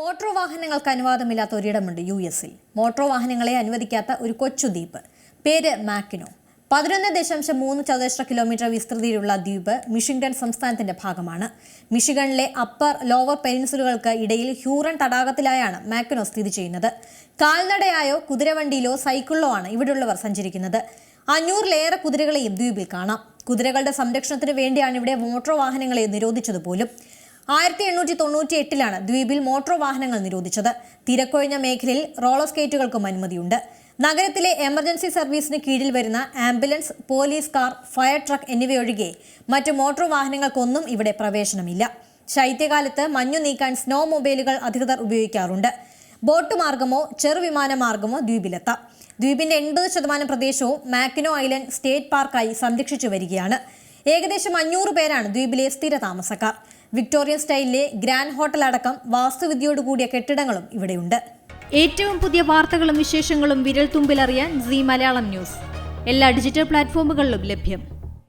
Motor വാഹനങ്ങൾക്ക് അനുവാദമില്ലാത്ത ഒരിടമുണ്ട് U എസിൽ motor വാഹനങ്ങളെ അനുവദിക്കാത്ത ഒരു കൊച്ചു ദ്വീപ്. പേര് മാക്കിനോ. പതിനൊന്ന് ദശാംശം മൂന്ന് ചതുരശ്ര കിലോമീറ്റർ വിസ്തൃതിയിലുള്ള ദ്വീപ് മിഷിഗൺ സംസ്ഥാനത്തിന്റെ ഭാഗമാണ്. മിഷിഗണിലെ അപ്പർ ലോവർ പെനിൻസുലുകൾക്ക് ഇടയിൽ ഹ്യൂറൺ തടാകത്തിലായാണ് മാക്കിനോ സ്ഥിതി ചെയ്യുന്നത്. കാൽനടയായോ കുതിരവണ്ടിയിലോ സൈക്കിളിലോ ആണ് ഇവിടെയുള്ളവർ സഞ്ചരിക്കുന്നത്. അഞ്ഞൂറിലേറെ കുതിരകളെയും ദ്വീപിൽ കാണാം. കുതിരകളുടെ സംരക്ഷണത്തിന് വേണ്ടിയാണ് ഇവിടെ മോട്ടോർ വാഹനങ്ങളെ നിരോധിച്ചത് പോലും. ആയിരത്തി എണ്ണൂറ്റി തൊണ്ണൂറ്റി എട്ടിലാണ് ദ്വീപിൽ മോട്ടോർ വാഹനങ്ങൾ നിരോധിച്ചത്. തിരക്കൊഴിഞ്ഞ മേഖലയിൽ റോളർ സ്കേറ്റുകൾക്കും അനുമതിയുണ്ട്. നഗരത്തിലെ എമർജൻസി സർവീസിന് കീഴിൽ വരുന്ന ambulance police car fire truck എന്നിവയൊഴികെ മറ്റ് മോട്ടോർ വാഹനങ്ങൾക്കൊന്നും ഇവിടെ പ്രവേശനമില്ല. ശൈത്യകാലത്ത് മഞ്ഞു നീക്കാൻ സ്നോ മൊബൈലുകൾ അധികൃതർ ഉപയോഗിക്കാറുണ്ട്. ബോട്ട് മാർഗമോ ചെറുവിമാന മാർഗമോ ദ്വീപിലെത്താം. ദ്വീപിന്റെ എൺപത് ശതമാനം പ്രദേശവും മാക്കിനോ ഐലൻഡ് സ്റ്റേറ്റ് പാർക്കായി സംരക്ഷിച്ചു വരികയാണ്. ഏകദേശം അഞ്ഞൂറ് പേരാണ് ദ്വീപിലെ സ്ഥിര താമസക്കാർ വിക്ടോറിയൻ സ്റ്റൈലിലെ ഗ്രാൻഡ് ഹോട്ടൽ അടക്കം വാസ്തുവിദ്യയോട് കൂടിയ കെട്ടിടങ്ങളും ഇവിടെയുണ്ട്. ഏറ്റവും പുതിയ വാർത്തകളും വിശേഷങ്ങളും വിരൽ തുമ്പിലറിയാൻ സി മലയാളം ന്യൂസ്. എല്ലാ ഡിജിറ്റൽ പ്ലാറ്റ്ഫോമുകളിലും ലഭ്യം.